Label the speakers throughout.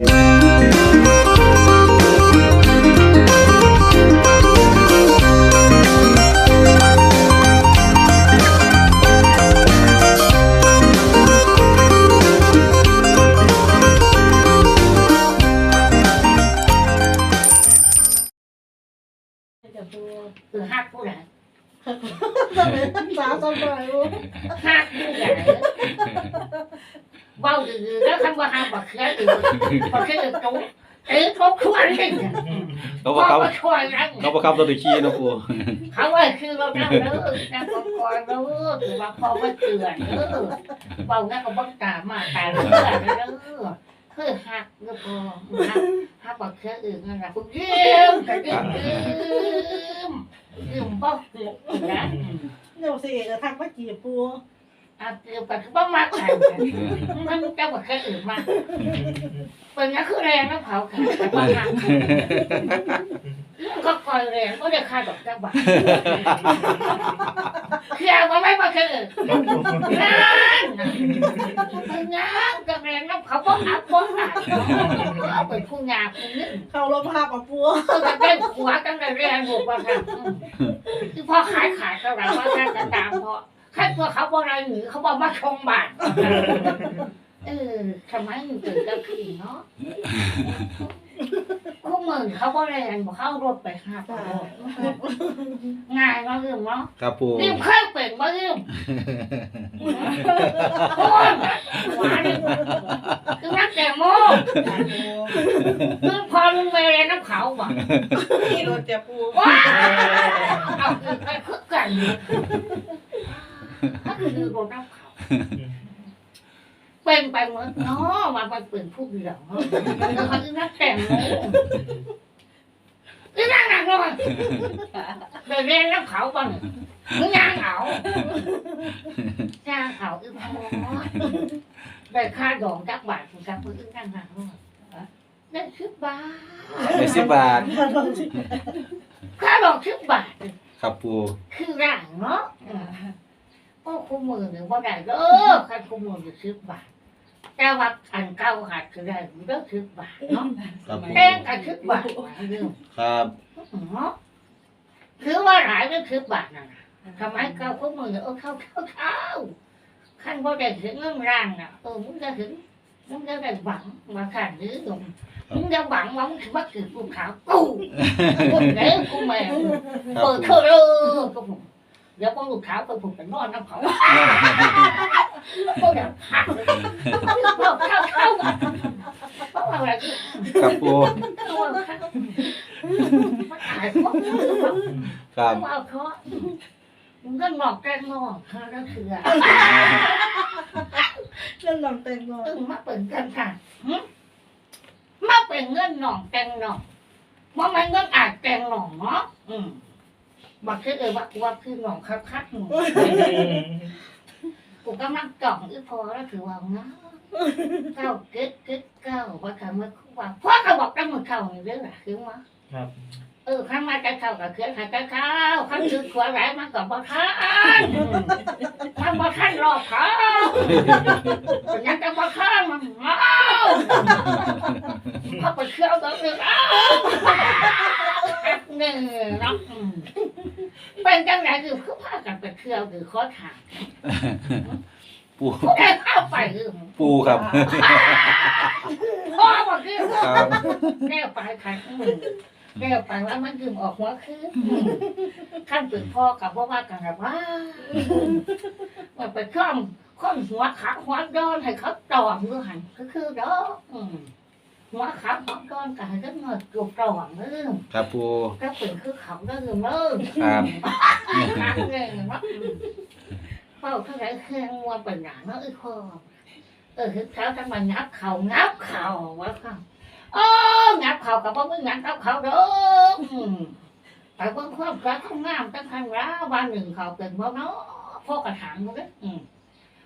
Speaker 1: คื ก
Speaker 2: บัก
Speaker 1: เขือดื้อบักเขือจุ๊เอ้ยเขาควรเล่น
Speaker 3: เขา
Speaker 1: เขา
Speaker 3: บอกเขา
Speaker 1: ก็ช่วยรัง
Speaker 3: เขาบอกเขาตัวตะขี้นะปู
Speaker 1: เขาว่าคือเรานั่งเด้อนั่งก่อนเด้อถือว่าพอมาเตือนเด้อเบางั้นก็บังตามาตาเลือดเด้อคือหักก็พอหักหักบักเขืออื่นนั่นแหละคุณยิ้มกันยิ้มยิ้มยิ้มบ่หลกนะ
Speaker 2: เดี๋ยวสิเอกทักมาจีบปู
Speaker 1: อะเกี่ยวกับบ้ามากแข่มันเจ้ากับแค่อื่นมากเป็นงั้นคือแรงนะเผาค่ะแต่ว่าหักก็คอยแรงก็ได้ค่าดอกจ้าบาทเคลียมาไม่มาแค่อื่นนั่นเป็นงั้นกับแรงนะเขาบอกอับบอกอับเอาเป็นผู้งามผู้นึง
Speaker 2: เขาลมภาพกับปู
Speaker 1: ก็จะได้หัวตั้งแต่แรงบุกมาค่ะคือพอขายขายเท่าไหร่ว่าท่านจะตามพอ แค่ตัวเขาบอกอะไรหนีเขาบอกมาชงบาทเออทำไมอยู่ตื่นกลางคืนเนาะพวกมึงเขาบอกแรงบอกเข้ารถไปห้าพันง่ายมาเรื่องเนาะ
Speaker 3: ครับปู
Speaker 1: รีบเคยเป็นมาเรื่องโอ้ยหวานคือนักแตงโมคือพอลุงเมย์เรียนน้ำเขาบ่
Speaker 2: ขี่รถจะปู
Speaker 1: ว้าวเอาคือไปคึกกัน ถ้าคือโดนน้ำเขาเป็นไปเหมือนเนาะมาไปเป็นผู้เดียวเนาะแล้วเขาคือนักแต่งโมคือนั่งหนักเลยเดินเรียนน้ำเขาบ้างมึงย่างเขาย่างเขาอึ้งพอได้ค่าดองจักบาทคุณจักมืออึ้งนั่งหนักเลยได้สิบบาท
Speaker 3: ในสิบบาท
Speaker 1: ค่าดอกสิบบาท
Speaker 3: ครับปู
Speaker 1: คือร่างเนาะ โอ้คู่มือหนึ่งว่าได้เด้อคันคู่มืออยู่สิบบาทแต่ว่าอันเก่าหัดคือได้เด้อสิบบาทเนาะ
Speaker 3: ครับปู
Speaker 1: แป้งกันสิบบาทเรื่อง
Speaker 3: ครับ
Speaker 1: เนาะคือว่าหลายก็สิบบาทนั่นน่ะทำไมเก่าคู่มือเออเข้าเข้าเข้าขั้นบ่ได้ถึงเงินร่างน่ะเออมึงจะถึงมึงจะได้หวังมาขันหรือหนุ่มมึงจะหวังว่ามึงถึงว่าคือลูกขาวกูกูเด้อกูแม่
Speaker 3: ครับ
Speaker 1: เปิด
Speaker 3: ปู
Speaker 1: เธอเลยก็ผม เดี๋ยวพอลูกเท้าไปผมไปนอนน้ำเขาพวกเดี๋ยวหักเลยเข้าเข้าเข้าเพราะว่าอะไรคือ
Speaker 3: ครับปู
Speaker 1: ตัวมันตายเพราะ
Speaker 3: ครับ
Speaker 1: ว่าเพราะมันก็หงอกแกงงอกเขาแล้วคือ
Speaker 2: เรื่องลำเต็มเลย
Speaker 1: ตึงมาเป็นกันค่ะมาเป็นเงินหนองแกงหนองว่ามันเงินอาจแกงหนองเนาะอืม บอกคือเออว่าว่าคือหนองคักคักหนูกูกำลังจ่องอีพอแล้วถือว่าเงาเก้าเก็ดเก็ดเก้าว่าคำว่าคู่ว่าพ่อก็บอกตั้งมือเข่าอย่างเรื่องอะคือว่า
Speaker 4: ครับ
Speaker 1: เออข้างมาใจเข่ากับเคลื่อนหายใจเข่าข้างคือขวาไหลมันกับบ่ทันมันบ่ทันรอบเขาเป็นยังจะบ่ทันมันเมาเขาไปเชื่อตัวเองอ้าวหนึ่งเนาะอืม เป็นจังไหนคือคือพากันไปเที่ยวหรือขอถาม
Speaker 3: ปู
Speaker 1: ผู้ใดเข้าไปคือ
Speaker 3: ปูครับ
Speaker 1: พ่อบอกคือ
Speaker 3: ครับ
Speaker 1: แก้วไปขันแก้วไปว่ามันยืมออกหัวคือขั้นเป็นพ่อกับพ่อว่ากันแบบว่ามันไปข้อมข้อมหัวขาหัวดอนให้เขาตอมด้วยหันก็คือเด้ออืม หัวขาหัวดอนกันให้ก็เงินจูบตอมเออ
Speaker 3: ครับปู
Speaker 1: ก็เป็นคือเขาได้เงินเออ
Speaker 3: ครับ
Speaker 1: หาเงินเนาะเฝ้าเท่าไรเครื่องว่าเป็นหนาเนาะไอ้พ่อเออคือเขาทำมางับเขางับเขาวะค่ะโอ้งับเขากับพ่อมึงงับงับเขาเด้ออืมแต่เบิ่งความรักความงามตั้งคันว่าวันหนึ่งเขาเป็นบ่เนาะพ่อกระถางมันเด้ออืม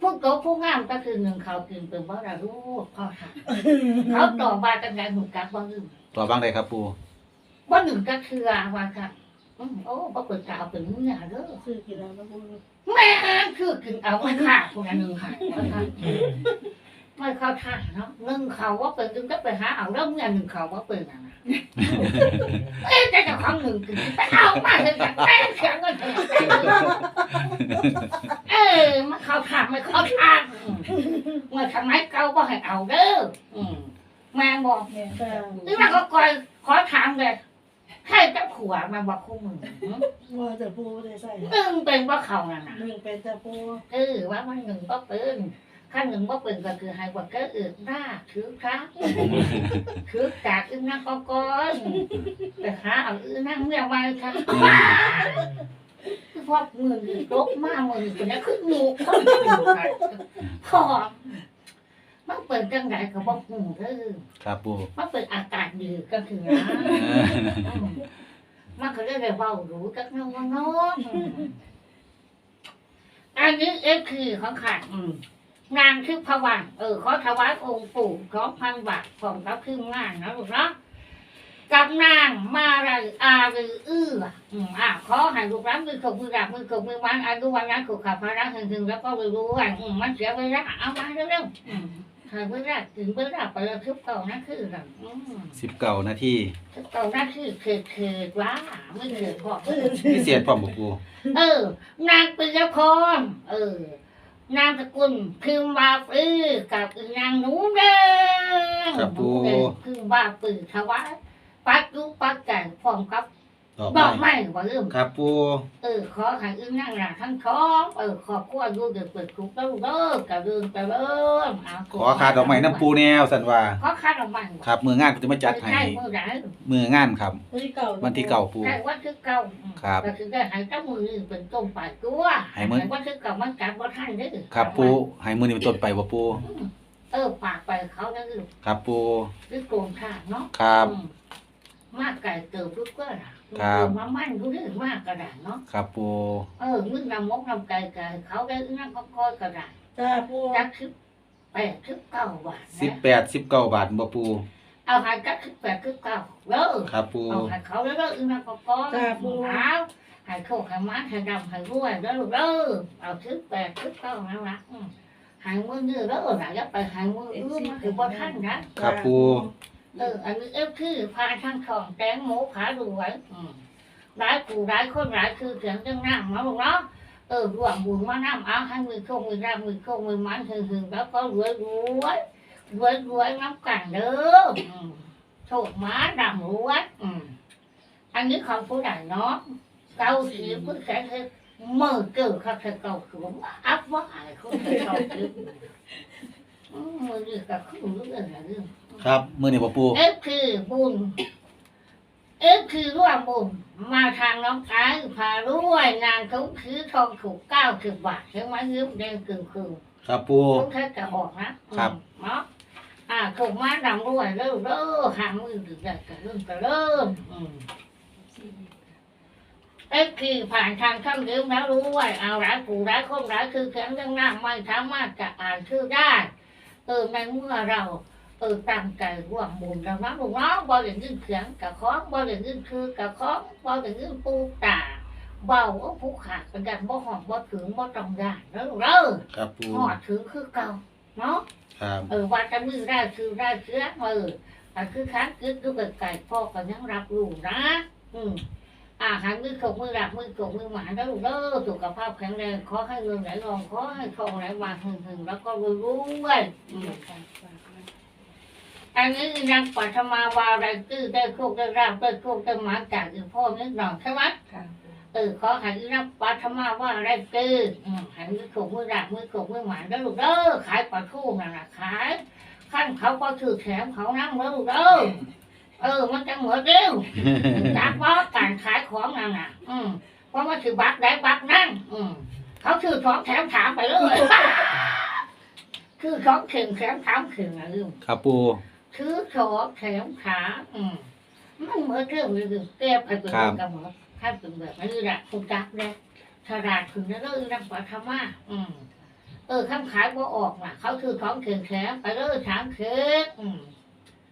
Speaker 1: พวกโตผู้งามก็คือหนึ่งเขากินเป็นบ่ละลูกพ่อถามเขาต่อมาตั้งแต่หนุ่มกักบ่ลืม
Speaker 3: ต่อบ้างเลยครับปู
Speaker 1: บ่หนึ่งก็คือว่าค่ะอืมโอ้บ่เปิดกาวเป็นมึงเนี่ยเด้อ
Speaker 2: คือกี่แล้วนะปู
Speaker 1: แม่คือกินเอาไม่ขาดพวกนั้นหนึ่งขาดว่าค่ะ ไม่เข้าท่าเนาะหนึ่งเขาว่าเป็นจึงก็ไปหาเอาเรื่องเงินหนึ่งเขาว่าเป็นอะนะเอ๊ะแต่เจะของหนึ่งถึงไปเอามาเลยจากแป้งเสียเงินเถอะเออมาเข้าท่าไม่เข้าท่าเมื่อทำไมเก่าก็ให้เอาเด้ออืมแม่บอก
Speaker 2: ค่ะ
Speaker 1: นี่มันก็คอยขอถามเลยใครจะขวามาบอกคู่มึง
Speaker 2: ว่าแต่ปูได้ใส่
Speaker 1: มึงเป็นว่าเขาน่ะนะ
Speaker 2: หนึ่งเป็นแต่ปู
Speaker 1: เออว่ามันหนึ่งก็เป็น ข้างหนึ่งก็เป็นก็คือให้กว่าก็อื่นหน้าถือครับถือจากอึ้งนั่งก็ก้อนแต่หาเอาอึ้งนั่งเมื่อวันครับพอมือรกมากมือคนนี้คืองูคนพอมันเปิดจังไหนกับบอกหูเธอ
Speaker 3: ครับปู
Speaker 1: มันเป็นอากาศดีก็คือนะอืมมันก็เรียกได้เบาหรูจักน้องน้องอันนี้เอฟคือของขาดอืม นางคือพวันเออขอถวายองค์ปู่สองพันบาทผมกับคืองานนะลูกเนาะกับนางมาไรอารือ อื้ออืมอะขอให้ลูกรักมือขบมือรักมือขบมือวันอายุวันนั้นขบขับพระรักหึงๆแล้วก็รู้ๆว่าอืมมันเสียเวลาเอามาเร็วๆอืมหายเวลาถึงเวลาไปแล้วทุบเก่านั่นคือแบบอืม
Speaker 3: สิบเก้านาที
Speaker 1: เก่านั่นคือเขิดเขิดว่าไม่เขิดพอ
Speaker 3: พิเศษพร้อมบ่ปู
Speaker 1: เออนางปิยพรเออ นามสกุลพึงบาปือกับนางหนูแดง
Speaker 3: ครับปู
Speaker 1: หนูแดงพึงบาปือถวายปักยุปักแก่พร้อมกับ
Speaker 3: ดอก
Speaker 1: ดอก
Speaker 3: ไม้
Speaker 1: ไม้ว่าเริ่ม
Speaker 3: ครับปู
Speaker 1: เออขอให้อึ้งนั่งหลัทั้งท้องเออขอบคุณดูเด็กเปิดคุกแล้วเลิกกับเรื่องกับเริ่มเอา
Speaker 3: ขอคาดอกไม้น้ำปูแนวสันว่า
Speaker 1: ขอคาดอกไม้
Speaker 3: ครับ มืองานก็จะมาจัดให้
Speaker 1: ใช่มือไหน
Speaker 3: มืองานครับ
Speaker 2: วันที่เก่า
Speaker 3: วันที่เก่าปู
Speaker 1: ใช่วันที่เก่า
Speaker 3: ครับ
Speaker 1: ก็คือได้ใหายเจ้ามือนี่เป็นต้มปลายตัว
Speaker 3: ให้มื้อ
Speaker 1: วันที่เก่ามันจับว่าท่านได้อ
Speaker 3: ครับปูให้มือนี้เป็นต้นไปบ่ปู
Speaker 1: เออปากไปเขาได้อ
Speaker 3: ครับปู
Speaker 1: หรือโกงท่าเนาะ
Speaker 3: ครับ
Speaker 1: อืมมากไก่เติบทุกก็ล่ะ
Speaker 3: ครับ
Speaker 1: มามั่นดูนี่มากกระดาษเนาะ
Speaker 3: ครับปู
Speaker 1: เออมึงนำมกนำไก่ไก่เขาได้นั่งก็คอยกระดาษ
Speaker 2: จ้าปู
Speaker 1: จักสิบแปดสิบเก้าบาท
Speaker 3: สิบ
Speaker 1: นะ
Speaker 3: แปดสิบเก้าบาทบ่ปู
Speaker 1: เอาหายจักสิบแปดสิบเก้าเด้อ
Speaker 3: ครับปู
Speaker 1: เอาหายเขาแล้วเด้ออึ้งนั่งก็คอยเอาหายโคกหายมันหายดำหายรวยเด้อลูกเด้อเอาสิบแปดสิบเก้านั่นละอืมหายมือเนื้อเด้อหลายอย่าไปหายมืออื้อมันคือบ่ท่านนะ
Speaker 3: ครับปู
Speaker 1: เออ อันนี้เอฟคือพาทางทองแตงหมูผาดูไว้อืมหลายผู้หลายคนหลายคือเสียงจังนั่งมาบอกเนาะเออรวมบุญมานั่เอาให้มือโคงมือร่างมือโคงมือมันหึงหึงแล้วก็รวยรวยรวยรวยน้ำกันเด้ออืมโชคม้าดำรวยอืมอันนี้ของผู้ใหญ่เนาะเกาสีผู้แสนคือเมื่อเกิดเขาจะเกาคือว่าอัพว่าอะไรเขาจะเกาคือ อืมมือนี่ก็คือเรื่องอะไรเรื่อง
Speaker 3: ครับมือนี้บ่ปู
Speaker 1: เอฟคือบุญเอฟคือร่วมบุญมาทางน้องไอ้พารวยนางเขาคือทองถูกเก้าสิบบาทใช่ไหมยืมแดงกึ่งคืน
Speaker 3: ครับปู
Speaker 1: ทุกท่านจะออกนะครับเนาะอ่าถูกมาดำรวยเริ่มเริ่มหางมือดึกดักกระเริ่มกระเริ่มอืม เอฟคือผ่านทางข้ามยืมแล้วรู้ว่าเอาร้ายผู้ร้ายคนร้ายคือแข็งเรื่องหน้าไม่สามารถจะอ่านชื่อได้เออในเมื่อเรา เออตั้งใจร่วมบุญเรานะลูกเนาะบ่ได้ยินเสียงกะค้องบ่ได้ยินคือกะค้องบ่ได้ยินปูตาเบาเอาผู้ขาดเป็นกันบ่หอมบ่ถึงบ่ต้องยานแล้วลูกเด้อ
Speaker 3: ครับปู
Speaker 1: หอดถึงคือเก่าเนาะ
Speaker 3: ครับ
Speaker 1: เออว่าจะมือได้คือได้เชื้อเออแต่คือค้างกึดก็เกิดไก่พ่อก็ยังรับรู้นะ อืม อาหารมือขกมือรับมือกกมือหมาแล้วลูกเด้อสุขภาพแข็งแรงขอให้เงินไหลรองขอให้ทองไหลมาหึงๆแล้วก็รวยๆอืมอันนี้นางปัทมาวาไรตื้อได้โชคได้ราบได้โชคได้หมาจากอีพ่อนิดหน่อยใช่ไหม
Speaker 2: ค่ะ
Speaker 1: เออขอให้นางปัทมาว่าไรตื้ออืมให้มือโขกมือราบมือโขกมือหมาได้ลูกเด้อขายปลาทูน่ะนะขายขั้นเขาก็ถือแถมเขานั่งแล้วลูกเด้อ เออ มันจะเหมือนเดียวจักว่าการขายของนั่นน่ะ อืมเพราะว่าถือบักได้บักนั่ง อืมเขาถือของแถมถามไปเลยคือของเข่งแถมถามเข่งอะลืม
Speaker 3: ครับปู
Speaker 1: ถือขอแถมขาอืมมันเหมือนเรื่องเลยคือแก้ไปเป็นเรื่องกับหมอถ้าเป็นแบบนี้แหละคุณจักเนี่ยฉลาดถึงแล้วเรื่องนักปฐมาอืมเออคำขายว่าออกน่ะ เขาถือของเข็งแถมไปเลยถามเข็งอืม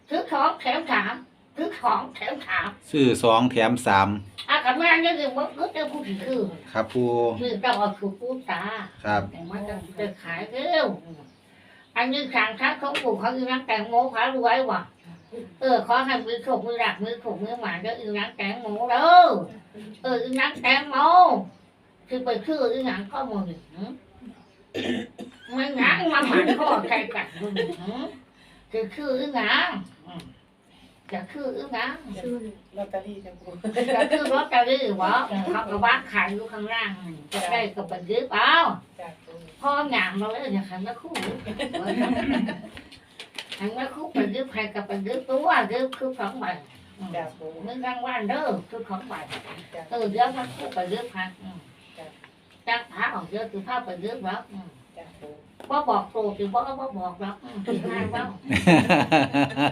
Speaker 1: ถือของแถมถาม ถือของแถมถาม
Speaker 3: ซื้อสองแถมสาม
Speaker 1: อากับแม่นี่คือว่าเขาจะพูดถึงคือ
Speaker 3: ครับปู
Speaker 1: คือต้องเอาคือปูตา
Speaker 3: ครับ
Speaker 1: แต่ว่าจะจะขายเร็วอันนี้สั่งทักเขาปลูกเขาอีนักแตงโมเขารวยว่ะเออขอให้มือถกมือหลักมือถกมือหมาเด้ออีนักแตงโมเด้อเอออีนักแตงโมคือไปชื่ออีนักก็โมหนึ่งมันหนังมาหมันข้อใจกัดมึงคือชื่ออีนัก จะคืออีนัก
Speaker 2: ชื่อลอตเตอรี่จ้ะปู
Speaker 1: จะคือรถตะลี่วะเขาก็บ้านขายอยู่ข้างล่างจะได้ก็ไปยืมเอา
Speaker 2: จ้ะปู
Speaker 1: พ่อหยามเราเลยอย่าขันมาคู่ขันมาคู่ไปยืมใครกับไปยืมตัวยืมคือของใหม่
Speaker 2: จ้ะปู
Speaker 1: มึงรางวัลเด้อคือของใหม่
Speaker 2: จ้ะ
Speaker 1: เออเดี๋ยวมาคู่ไปยืมพักจักพาออกเยอะคือพาไปยืมแล้ว
Speaker 2: จ้ะ ปู
Speaker 1: ว่าบอกโตคือบอกว่าบอกแล้วคือง่ายว่า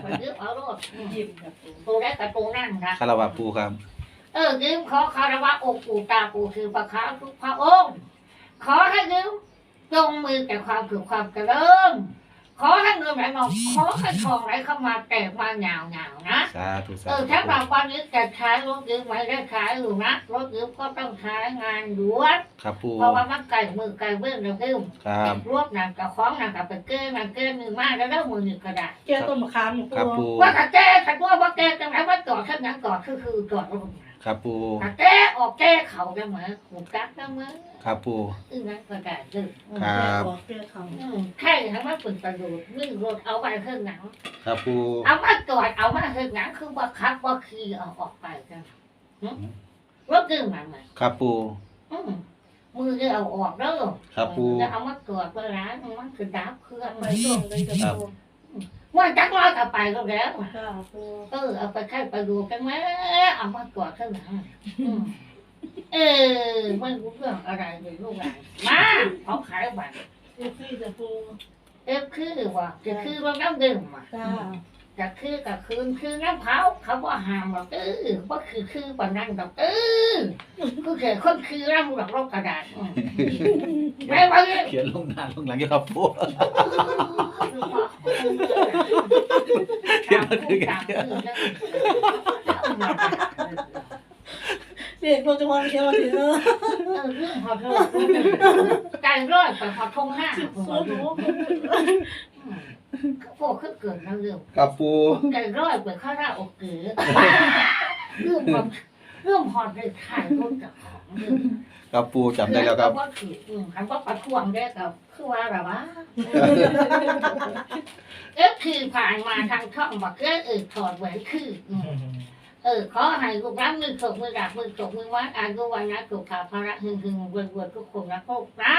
Speaker 1: ไปยืมเอารถ
Speaker 2: ยิ้มจ้ะปู
Speaker 1: ตูได้กับตูนั่นนะ
Speaker 3: คารวะปูครับ
Speaker 1: เออยืมขอคารวะองค์ปู่ตาปู่คือพระค้าทุกพระองค์ ขอให้ยืมจงมือแต่ความถือความเจริญ ขอให้เงินไหลมาขอให้ทองไหลเข้ามาแตกมาหยาวหยาวๆนะ
Speaker 3: สาธุสา
Speaker 1: เออ
Speaker 3: ธุ
Speaker 1: ถ้าเราวันนี้จะใช้รถยืมไม่ได้ใช้อยู่นะรถยืมก็ต้องใช้งานด่วน
Speaker 3: ครับปู
Speaker 1: เพราะว่ามันไก่มือไก่เบื้องเรายืม
Speaker 3: ครับ
Speaker 1: รวบหนักกับของหนักกับไปเก้หนักเก้มือมากแล้วแล้วมือหนึ่งกระดาษ
Speaker 2: เจ้าต้นมะขาม
Speaker 3: ครับ
Speaker 2: ปู
Speaker 3: ปู
Speaker 1: ว่ากระแก้ขัดว่าว่าแก้จังไรว่าจอดแค่นั้นจอดคือคือจอดรถ
Speaker 3: ครับปู
Speaker 1: กระแก้ออกแก้เขาได้ไหมหูกักได้ไหม
Speaker 3: ครับปู
Speaker 1: อึ้งนั้นก็ได้ดึง
Speaker 3: ครับ
Speaker 2: บอกเจ้าเขา
Speaker 1: อืมใช่ทั้งว่าเป็นประโยชน์นึ่งรถเอาไปเครื่องหนัง
Speaker 3: ครับปู
Speaker 1: เอามาจอดเอามาเครื่องหนังคือว่าขับว่าขี่เอาออกไปกันหึรถดึงมันไหม
Speaker 3: ครับปู
Speaker 1: อืมมือจะเอาออกเด้อ
Speaker 3: ครับปู
Speaker 1: จะเอามาตรวจเวลามันคือดับเครื่อง
Speaker 2: ไปส่งเลยจ้ะปู
Speaker 1: ว่าจักร้อยเอาไปก็แล้ว
Speaker 2: จ้ะปู
Speaker 1: เออเอาไปแค่ไปดูกันไหมเอามาตรวจเครื่องหนังอืมเออไม่รู้เรื่องอะไรเลยลูกหลานมาเขาขายบัตร
Speaker 2: เจ้าพี่จ้ะปู
Speaker 1: เอฟคือว่าจะคือว่าน้ำดื่มอะ
Speaker 2: จ้า
Speaker 1: จะคือกับคืนคือน้ำเผาเขาว่าหามหรอกเออว่าคือคือปานนั้นดอกเออคือแค่คนคือร่างดอกรอบกระดาษอืมแม่ว่าเนี่ย
Speaker 3: เขียนลงหน้าลงหลังอยู่ครับปู
Speaker 1: ตามผู้ตามผู้นะ
Speaker 2: เสียงโปรจะวางเชียวมาถึงเออ
Speaker 1: เออเรื่องหอดเลยไก่ร้อยไปหอดทงห้า
Speaker 2: โซ่หนู
Speaker 1: พวกขึ้นเกิดแล้วเรื่อง
Speaker 3: ครับปู
Speaker 1: ไก่ร้อยไปข้าราโอเกะเรื่องความเรื่องหอดเลยถ่ายรูปจากของเรื่อง
Speaker 3: ครับปูจำได้แล้วครับ
Speaker 1: ว่าถืออืมคันว่าประท้วงได้กับคือว่าอะไรวะเอฟคือผ่านมาทางช่องบอกเออเออถอดแหวนคืออืม เออขอให้ลูกรักมือถกมือดักมือถกมือวัดอายุวันนะสุขาภาระหึงหึงเวรเวรทุกคนนะพวกนะ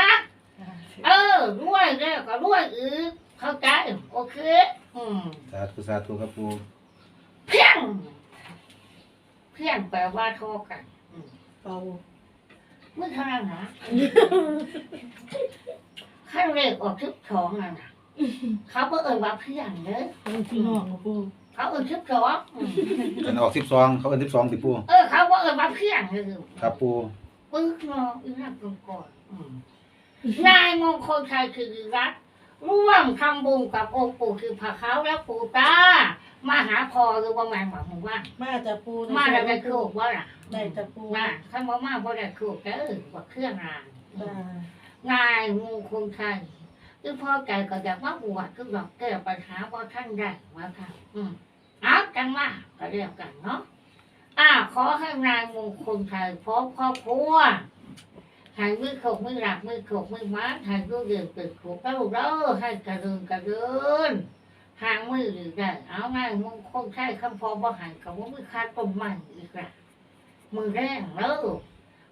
Speaker 1: เออรวยแล้วก็รวยอีก เข้าใจโอเคอืม
Speaker 3: สาธุสาธุครับปู
Speaker 1: เพียง เพียงแปลว่าโทษกัน
Speaker 2: เป่า
Speaker 1: เมื่อเท่านั้นนะขั้นเลขออกทิพสองนั่นน่ะเขาก็เอ่ยว่าเพียงเด้อ
Speaker 2: เป็นพี่น้องกับปู
Speaker 1: เขาเอ่ยทิพสองอืม
Speaker 3: กันออกสิบสองเขาเป็นสิบสองสิปู
Speaker 1: เออ เขาก็เอ่ยว่าเพียงเลย
Speaker 3: ครับปู
Speaker 1: ปึ๊กเนาะอีนั่งก่อนก่อนอืมนายมงคลชัยคือรัตน์ ร่วมทำบุญกับองค์ปู่คือพระเขาและปู่ตามาหาพอหรือว่าแมงหวังหมู่ว่า
Speaker 2: มาจ้ะปู
Speaker 1: มาแล้วได้คือว่าล่ะ
Speaker 2: ได้จ้ะปู
Speaker 1: มาถ้ามามาบ่ได้คือเด้อว่าเครื่องงาน
Speaker 2: จ้า
Speaker 1: นายมงคลชัยคือพ่อใจก็อยากมาบวชก็ดอกแก้ปัญหาเพราะท่านได้มาค่ะอืมเอากันมาก็เรียกกันเนาะอ่าขอให้นายมงคลชัยพร้อมครอบครัวใหายมือขกมือหลักมือขกมือมัดใหายรูเดือดเปิดขกแล้วเด้อให้กระเดินกระเดินหางมือหรือได้เอานายมงคลชัยคำพอบ่ใหายกับว่ามือคาดต้นไม้อีกละมือแรงแล้ว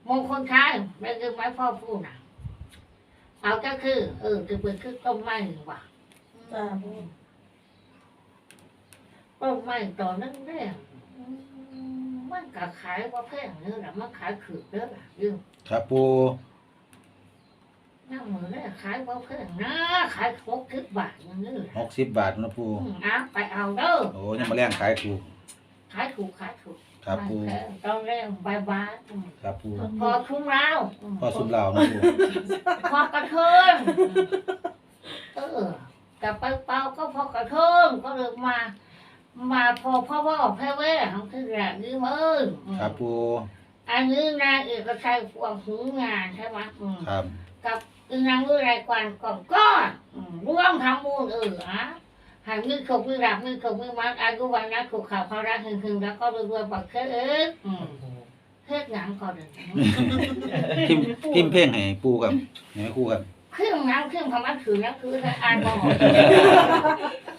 Speaker 1: มงคลชัยไม่คือไม้พ่อพูดนะเอาก็คือ เออจะเป็นคือต้นไม้ว่ะ
Speaker 2: จ้าปู
Speaker 1: ต้นไม้ตอนนั้นแรกอื มมันก็ขายว่าแพงเนื้อละมันขายขืดเด้อล่ะยืม
Speaker 3: ครับปู
Speaker 1: นั่งมือแรกขายว่าแพงนะขายหกสิบบาทอย่างนี้
Speaker 3: หกสิบบาทนะปู
Speaker 1: อืมเอาไปเอาเด้อ
Speaker 3: โอ้ยังมาแรงขายถูก
Speaker 1: ขายถูกขายถูก
Speaker 3: ครับปู
Speaker 1: ไม่แพงตอนแรกบายบายอืม
Speaker 3: ครับปู
Speaker 1: พอทุ่งเราม
Speaker 3: พ่อสุดเหล่านะปู
Speaker 1: พอกระเทิงเออกลับไปเป่าก็พอกระเทิงก็เลยมา มาพอพ่อว่าแพ้แว่ของคือแบบนี้มาเอ้ยอืม
Speaker 3: ครับปู
Speaker 1: อันนี้นายเอกชัยฟวงหูงานใช่ไหมอืม
Speaker 3: ครับ
Speaker 1: กับอึงนางมือไรกวนก่อนก้อนอืมร่วมทำมูลเอออะหายมือขบมือรับมือขบมือมัดอายุวันนะถูกข่าวเขารักหึงหึงแล้วก็รวยๆบอกเคยเอ๊ะอืมเฮ็ดหนังก่อนเลย
Speaker 3: พิมพ์พิมพ์เพลงให้ปูครับให้แม่ครูครับ
Speaker 1: เครื่องน้ำเครื่องพมันถือน้ำคือให้อ่านบออกเฮ็ด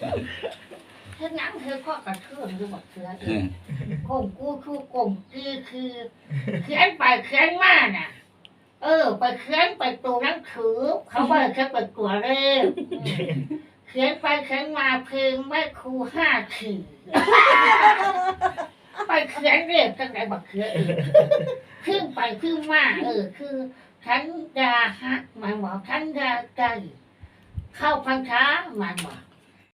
Speaker 1: หนัง คือข้อกระเทือนหรือบอกเสือเอ
Speaker 3: อื
Speaker 1: ง
Speaker 3: ม
Speaker 1: กงกูคือกงคือคือเขียนไปเขียนมาน่ะ เออ ไปเขียนไปตัวหนังถือ เขาไปเขียนไปตัวเร็วอืมเขียนไปเขียนมาเพลงแม่ครูห้าขีดไปเขียนเรียบจังไหนบอกเขียนเองขึ้นไปขึ้นมาเออ คือฉันดาฮักหมายบอกฉันดาใจเข้าพันช้าหมายบอก